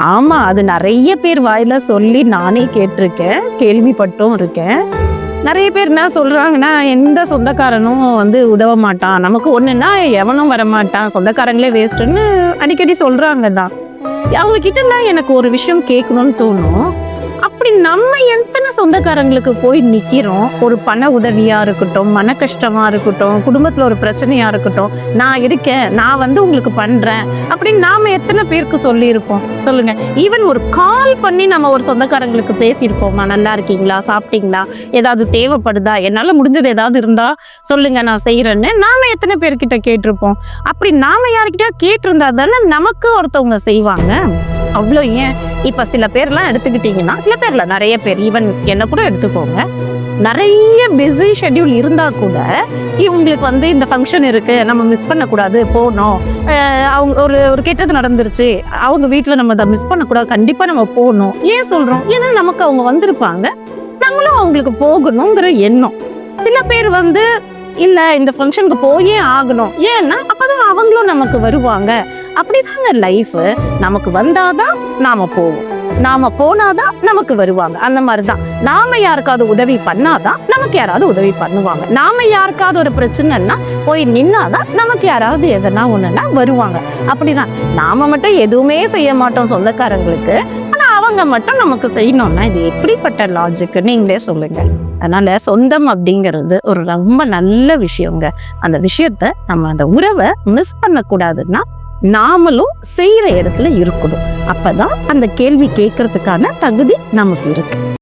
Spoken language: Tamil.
ஆமா அது நிறைய பேர் வாயில சொல்லி நானே கேட்டிருக்கேன் கேள்விப்பட்டும் இருக்கேன். நிறைய பேர் என்ன சொல்றாங்கன்னா எந்த சொந்தக்காரனும் வந்து உதவ மாட்டான். நமக்கு ஒண்ணுன்னா எவனும் வர மாட்டான் சொந்தக்காரங்களே வேஸ்ட்டுன்னு அடிக்கடி சொல்றாங்க தான் அவங்க கிட்ட எனக்கு ஒரு விஷயம் கேட்கணும்னு தோணும். அப்படி நம்ம எத்தனை சொந்தக்காரங்களுக்கு போய் நிற்கிறோம் ஒரு பண உதவியா இருக்கட்டும் மன கஷ்டமா இருக்கட்டும் குடும்பத்தில் ஒரு பிரச்சனையா இருக்கட்டும் நான் இருக்கேன் நான் வந்து உங்களுக்கு பண்றேன் அப்படின்னு நாம எத்தனை பேருக்கு சொல்லியிருப்போம்? சொல்லுங்க. ஈவன் ஒரு கால் பண்ணி நம்ம ஒரு சொந்தக்காரங்களுக்கு பேசியிருப்போமா? நல்லா இருக்கீங்களா? சாப்பிட்டீங்களா? ஏதாவது தேவைப்படுதா? என்னால் முடிஞ்சது ஏதாவது இருந்தா சொல்லுங்க நான் செய்யறேன்னு நாம எத்தனை பேர்கிட்ட கேட்டிருப்போம்? அப்படி நாம யார்கிட்ட கேட்டிருந்தா தானே நமக்கு ஒருத்தவங்க செய்வாங்க. அவ்வளோ ஏன்? இப்போ சில பேர்லாம் எடுத்துக்கிட்டிங்கன்னா சில பேரில் நிறைய பேர் ஈவன் என்னை கூட எடுத்துக்கோங்க நிறைய பிஸி ஷெட்யூல் இருந்தால் கூட இவங்களுக்கு வந்து இந்த ஃபங்க்ஷன் இருக்குது நம்ம மிஸ் பண்ணக்கூடாது போகணும் அவங்க ஒரு ஒரு கெட்டது நடந்துருச்சு அவங்க வீட்டில் நம்ம அதை மிஸ் பண்ணக்கூடாது கண்டிப்பாக நம்ம போகணும். ஏன் சொல்கிறோம் ஏன்னா நமக்கு அவங்க வந்திருப்பாங்க நம்மளும் அவங்களுக்கு போகணுங்கிற எண்ணம். சில பேர் வந்து இல்லை இந்த ஃபங்க்ஷனுக்கு போயே ஆகணும். ஏன்னா அப்பதான் அவங்களும் நமக்கு வருவாங்க. அப்படிதாங்க லைஃப் நமக்கு வந்தாதான் நாம போவோம். நாம போனாதான் நமக்கு வருவாங்க. அந்த மாதிரி தான் நாம யாருக்காவது உதவி பண்ணாதான் நமக்கு யாராவது உதவி பண்ணுவாங்க. நாம யாருக்காவது ஒரு பிரச்சனைன்னா போய் நின்னாதான் நமக்கு யாராவது எதனா ஒண்ணுன்னா வருவாங்க. அப்படிதான். நாம மட்டும் எதுவுமே செய்ய மாட்டோம் சொந்தக்காரங்களுக்கு. ஆனா அவங்க மட்டும் நமக்கு செய்யணும்னா இது எப்படிப்பட்ட லாஜிக் நீங்களே சொல்லுங்க. அதனால சொந்தம் அப்படிங்கிறது ஒரு ரொம்ப நல்ல விஷயங்க. அந்த விஷயத்த நம்ம அந்த உறவை மிஸ் பண்ணக்கூடாதுன்னா நாமளும் செய்கிற இடத்துல இருக்கணும். அப்பதான் அந்த கேள்வி கேட்கறதுக்கான தகுதி நமக்கு இருக்குது